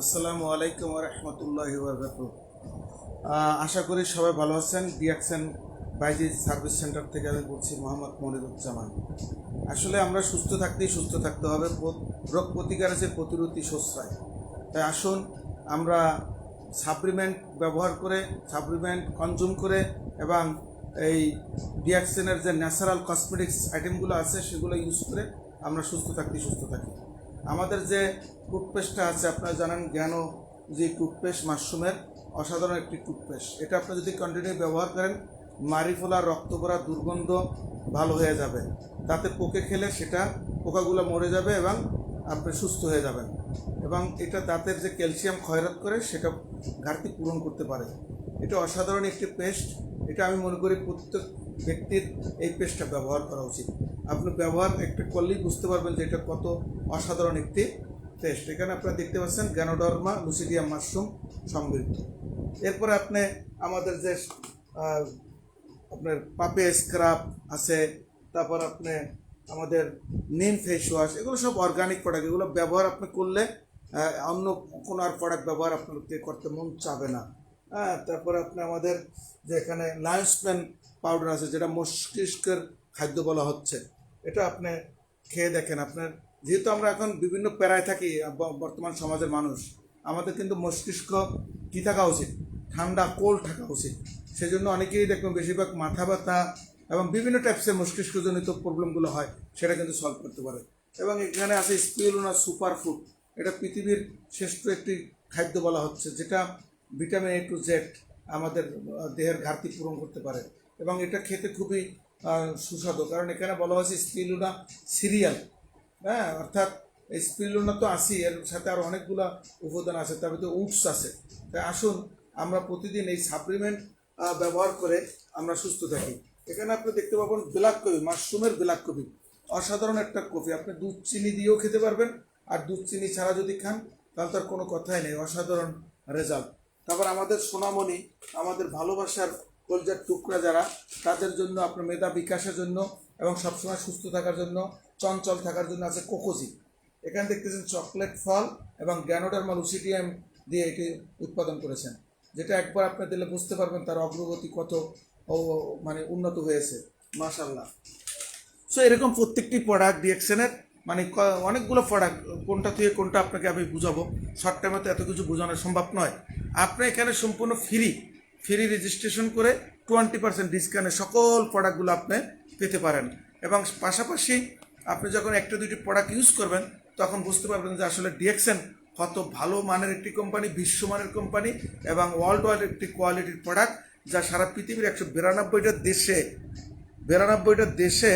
আসসালামু আলাইকুম রহমতুল্লাহ বরকাত আশা করি সবাই ভালো আছেন। ডিএক্সএন বাইজি সার্ভিস সেন্টার থেকে আমি বলছি মোহাম্মদ মনিরুজ্জামান। আসলে আমরা সুস্থ থাকতেই সুস্থ থাকতে হবে। রোগ প্রতিকার আছে প্রতিরোধী সস্রায় তাই আসুন, আমরা সাপ্লিমেন্ট ব্যবহার করে, সাপ্লিমেন্ট কনজিউম করে এবং এই ডিএক্সেনের যে ন্যাচারাল কসমেটিক্স আইটেমগুলো আছে, সেগুলো ইউজ করে আমরা সুস্থ থাকতেই সুস্থ থাকি। আমাদের যে টুথপেস্টটা আছে, আপনারা জানেন জ্ঞান যে টুথপেস্ট, মাশরুমের অসাধারণ একটি টুথপেস্ট। এটা আপনি যদি কন্টিনিউ ব্যবহার করেন মারি ফোলা রক্ত পড়া দুর্গন্ধ ভালো হয়ে যাবে। তাতে পোকে খেলে সেটা, পোকাগুলো মরে যাবে এবং আপনি সুস্থ হয়ে যাবেন। এবং এটা দাঁতের যে ক্যালসিয়াম ক্ষয়রাত করে, সেটা ঘাটতি পূরণ করতে পারে। এটা অসাধারণ একটি পেস্ট। এটা আমি মনে করি প্রত্যেক ব্যক্তির এই পেস্টটা ব্যবহার করা উচিত। আপনি ব্যবহার একটু করলেই বুঝতে পারবেন যে এটা কত অসাধারণ একটি পেস্ট এখানে আপনারা দেখতে পাচ্ছেন গ্যানোডর্মা লুসিডিয়াম মাশরুম সমৃদ্ধ। এরপরে আপনি আমাদের যে আপনার পাপে স্ক্রাব আছে, তারপর আপনি আমাদের নিম ফেস ওয়াশ এগুলো সব অর্গানিক প্রোডাক্ট এগুলো ব্যবহার আপনি করলে অন্য কোনো আর প্রোডাক্ট ব্যবহার আপনাকে করতে মন চাবে না। হ্যাঁ তারপরে আপনি আমাদের যে এখানে লায়ন্স প্যান পাউডার আছে, যেটা মস্তিষ্কের খাদ্য বলা হচ্ছে। এটা আপনি খেয়ে দেখেন, আপনার যেহেতু আমরা এখন বিভিন্ন প্যারায় থাকি বর্তমান সমাজের মানুষ, আমাদের কিন্তু মস্তিষ্ক কী থাকা উচিত? ঠান্ডা, কোল্ড থাকা উচিত। সেজন্য অনেকেই দেখবেন বেশিরভাগ মাথা ব্যথা এবং বিভিন্ন টাইপসের মস্তিষ্কজনিত প্রবলেমগুলো হয়, সেটা কিন্তু সলভ করতে পারে। এবং এখানে আছে স্পিরুনা সুপার ফুড এটা পৃথিবীর শ্রেষ্ঠ একটি খাদ্য বলা হচ্ছে, যেটা ভিটামিন এ টু জেড আমাদের দেহের ঘাটতি পূরণ করতে পারে। এবং এটা খেতে খুবই সুস্বাদু। কারণ এখানে বলা হয়েছে স্পিলুনা সিরিয়াল। হ্যাঁ অর্থাৎ এই স্পিলুনা তো আসি, এর সাথে আরও অনেকগুলো উপাদান আছে, তার ভিতরে উটস আছে। তাই আসুন, আমরা প্রতিদিন এই সাপ্লিমেন্ট ব্যবহার করে আমরা সুস্থ থাকি। এখানে আপনি দেখতে পাবেন ব্ল্যাক কফি, মাশরুমের ব্ল্যাক কফি। অসাধারণ একটা কফি। আপনি দুধ, চিনি দিয়েও খেতে পারবেন, আর দুধ, চিনি ছাড়া যদি খান, তাহলে তার কোনো কথাই নেই। অসাধারণ রেজাল্ট। তারপর আমাদের সোনামণি, আমাদের ভালোবাসার কলজার টুকরা যারা, তাদের জন্য, আপনার মেধা বিকাশের জন্য এবং সবসময় সুস্থ থাকার জন্য, চঞ্চল থাকার জন্য আছে কোকোজি এখানে দেখতেছেন চকলেট ফল এবং গ্যানোডার্মা লুসিডিয়াম দিয়ে এটি উৎপাদন করেছেন, যেটা একবার আপনি দিলে বুঝতে পারবেন তার অগ্রগতি কত মানে উন্নত হয়েছে। মাশাল্লাহ সো এরকম প্রত্যেকটি প্রোডাক্ট ডিএক্সেনের মানে অনেকগুলো প্রোডাক্ট কোনটা থেকে কোনটা আপনাকে আমি বুঝাবো। শর্ট টাইমে তো এত কিছু বোঝানো সম্ভব নয়। আপনি এখানে সম্পূর্ণ ফ্রি ফ্রি রেজিস্ট্রেশন করে টোয়েন্টি পার্সেন্ট ডিসকাউন্টে সকল প্রোডাক্টগুলো আপনি পেতে পারেন। এবং পাশাপাশি আপনি যখন একটা দুটি প্রোডাক্ট ইউজ করবেন, তখন বুঝতে পারবেন যে আসলে ডিএক্সেন কত ভালো মানের একটি কোম্পানি বিশ্বমানের কোম্পানি এবং ওয়ার্ল্ড ওয়াইড একটি কোয়ালিটির প্রোডাক্ট যা সারা পৃথিবীর একশো বিরানব্বইটা দেশে বিরানব্বইটা দেশে,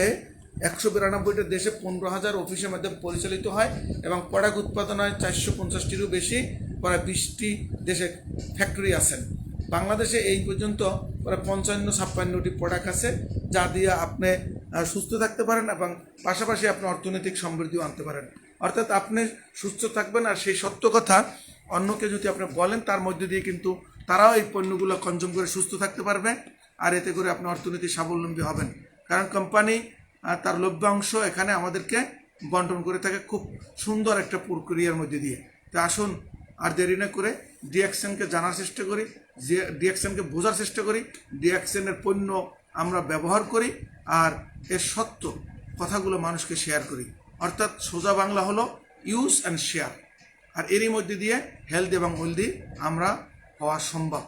একশো বিরানব্বইটা দেশে পনেরো হাজার অফিসের মাধ্যমে পরিচালিত হয় এবং প্রোডাক্ট উৎপাদন হয় চারশো পঞ্চাশটিরও বেশি, প্রায় বিশটি দেশে ফ্যাক্টরি আছেন। বাংলাদেশে এই পর্যন্ত প্রায় পঞ্চান্ন, ছাপ্পান্নটি প্রোডাক্ট আছে, যা দিয়ে আপনি সুস্থ থাকতে পারেন এবং পাশাপাশি আপনি অর্থনৈতিক সমৃদ্ধিও আনতে পারেন। অর্থাৎ আপনি সুস্থ থাকবেন আর সেই সত্য কথা অন্যকে যদি আপনি বলেন, তার মধ্যে দিয়ে কিন্তু তারাও এই পণ্যগুলো কনজিউম করে সুস্থ থাকতে পারবে আর এতে করে আপনি অর্থনীতি স্বাবলম্বী হবেন। কারণ কোম্পানি তার লভ্যাংশ এখানে আমাদেরকে বন্টন করে থাকে খুব সুন্দর একটা প্রক্রিয়ার মধ্যে দিয়ে। তা আসুন আর দেরি না করে ডিএক্সএনকে জানার চেষ্টা করি। ডিএক্সএনকে বোঝার চেষ্টা করি ডিএক্সএনের পণ্য আমরা ব্যবহার করি আর এর সত্য কথাগুলো মানুষকে শেয়ার করি। অর্থাৎ সোজা বাংলা হলো ইউজ অ্যান্ড শেয়ার আর এরই মধ্যে দিয়ে হেলদি এবং ওয়েলদি আমরা হওয়া সম্ভব।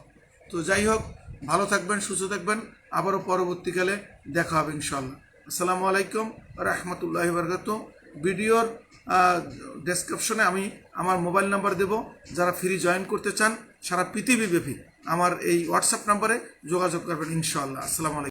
তো যাই হোক, ভালো থাকবেন, সুস্থ থাকবেন। আবারও পরবর্তীকালে দেখা হবে ইনশাল্লাহ আসসালামু আলাইকুম রহমতুল্লাহ বরকাত ভিডিওর ডেসক্রিপশনে আমি আমার মোবাইল নাম্বার দেব। যারা ফ্রি জয়েন করতে চান, সারা পৃথিবীব্যাপী আমার এই হোয়াটসঅ্যাপ নাম্বারে যোগাযোগ করবেন ইনশাল্লাহ আসসালামু আলাইকুম।